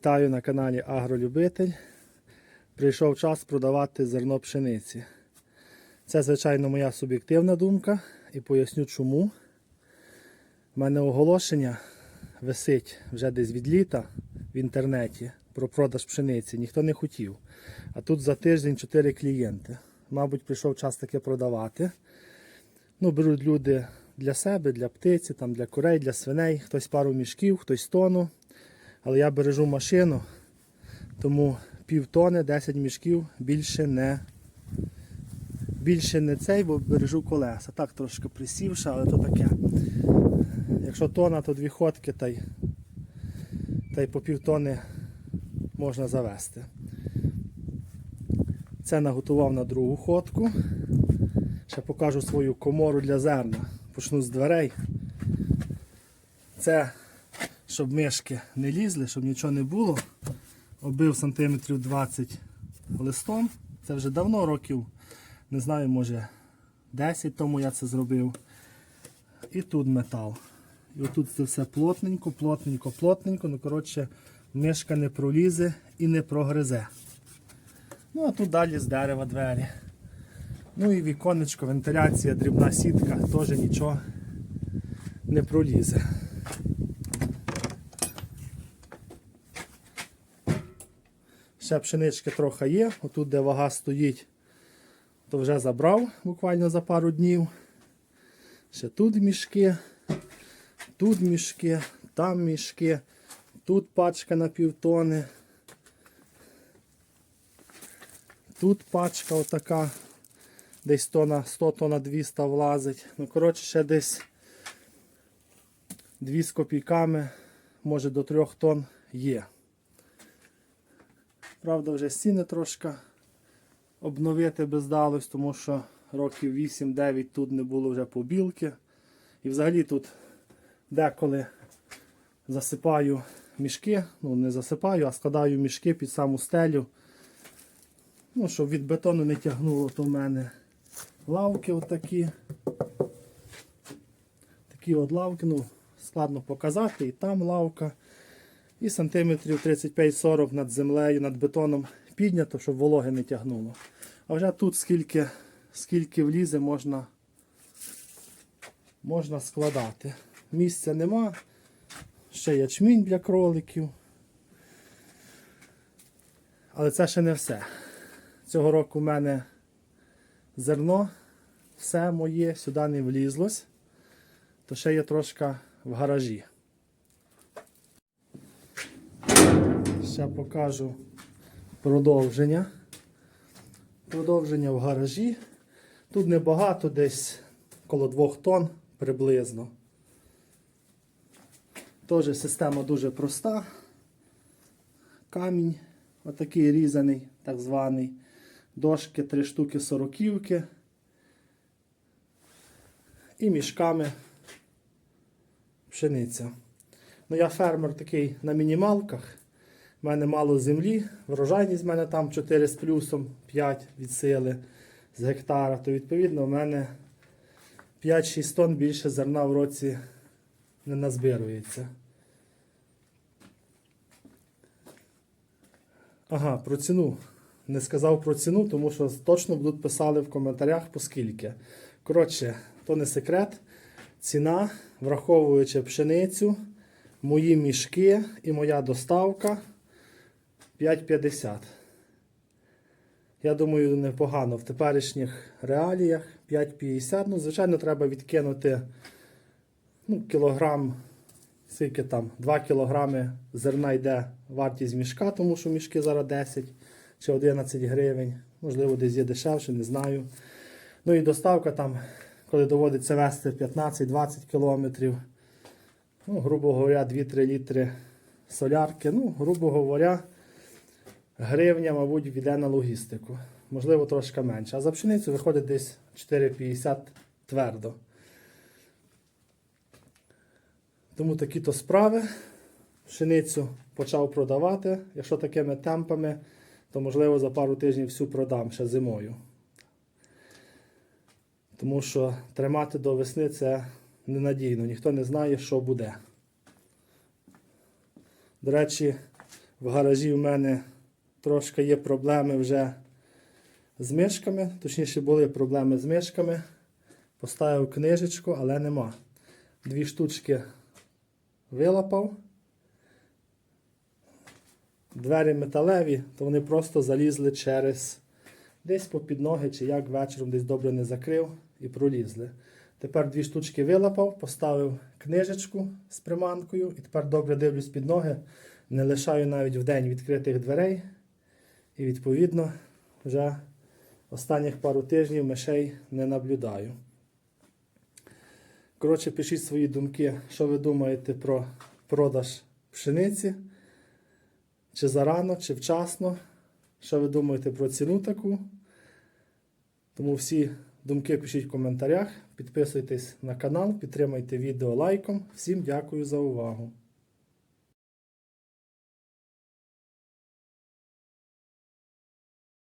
Вітаю на каналі Агролюбитель. Прийшов час продавати зерно пшениці. Це, звичайно, моя суб'єктивна думка і поясню чому. У мене оголошення висить вже десь від літа в інтернеті про продаж пшениці. Ніхто не хотів. А тут за тиждень 4 клієнти. Мабуть, прийшов час таке продавати. Ну, беруть люди для себе, для птиці, там, для курей, для свиней, хтось пару мішків, хтось тону. Але я бережу машину, тому пів тони, 10 мішків більше не більше не цей, бо бережу колеса. Так трошки присівши, але то таке. Якщо тона, то дві ходки та й, та й по пів тони можна завести. Це наготував на другу ходку. Ще покажу свою комору для зерна. Почну з дверей. Це щоб мишки не лізли, щоб нічого не було. Оббив сантиметрів 20 листом. Це вже давно років, не знаю, може 10 тому я це зробив. І тут метал. І отут це все плотненько, плотненько, плотненько. Ну, коротше, мишка не пролізе і не прогризе. Ну, а тут далі з дерева двері. Ну і віконечко, вентиляція, дрібна сітка, теж нічого не пролізе. Ще пшенички трохи є. Отут, де вага стоїть, то вже забрав буквально за пару днів. Ще тут мішки, тут мішки, там мішки, тут пачка на півтони. Тут пачка отака, десь тона 100 тонна 200 влазить. Ну, коротше, ще десь 2 з копійками, може до 3 тонн є. Правда, вже стіни трошки обновити би здалось, тому що років 8-9 тут не було вже побілки. І взагалі тут деколи засипаю мішки, ну не засипаю, а складаю мішки під саму стелю. Ну, щоб від бетону не тягнуло, то в мене лавки отакі. Такі от лавки, ну, складно показати, і там лавка. І сантиметрів 35-40 над землею, над бетоном піднято, щоб вологи не тягнуло. А вже тут скільки, скільки влізе, можна, можна складати. Місця нема. Ще ячмінь для кроликів. Але це ще не все. Цього року в мене зерно, все моє сюди не влізлось, то ще є трошки в гаражі. Ще покажу продовження. Продовження в гаражі. Тут небагато, десь коло 2 тонн приблизно. Теж система дуже проста. Камінь, отакий різаний, так званий. Дошки 3 штуки сороківки. І мішками пшениця. Ну, я фермер такий на мінімалках. У мене мало землі, врожайність в мене там 4 з плюсом, 5 від сили з гектара, то відповідно в мене 5-6 тонн більше зерна в році не назбирується. Ага, про ціну. Не сказав про ціну, тому що точно будуть писали в коментарях по скільки. Коротше, то не секрет. Ціна, враховуючи пшеницю, мої мішки і моя доставка 5,50. Я думаю, непогано в теперішніх реаліях 5,50. Ну, звичайно, треба відкинути ну, кілограм, скільки там, 2 кілограми зерна йде вартість мішка, тому що мішки зараз 10 чи 11 гривень. Можливо, десь є дешевше, не знаю. Ну і доставка там, коли доводиться вести 15-20 кілометрів. Ну, грубо говоря, 2-3 літри солярки. Ну, грубо говоря, гривня, мабуть, йде на логістику. Можливо, трошки менше. А за пшеницю виходить десь 4,50 твердо. Тому такі то справи. Пшеницю почав продавати. Якщо такими темпами, то можливо за пару тижнів всю продам ще зимою. Тому що тримати до весни це ненадійно. Ніхто не знає, що буде. До речі, В гаражі в мене трошки є проблеми вже з мишками. Точніше, були проблеми з мишками. Поставив книжечку, але нема. Дві штучки вилапав. Двері металеві, то вони просто залізли через десь попід ноги, чи як вечором десь добре не закрив і пролізли. Тепер дві штучки вилапав, поставив книжечку з приманкою і тепер добре дивлюсь під ноги. Не лишаю навіть в день відкритих дверей. І відповідно вже останніх пару тижнів мишей не наблюдаю. Коротше, пишіть свої думки, що ви думаєте про продаж пшениці. Чи зарано, чи вчасно. Що ви думаєте про ціну таку? Тому всі думки пишіть в коментарях. Підписуйтесь на канал, підтримайте відео лайком. Всім дякую за увагу.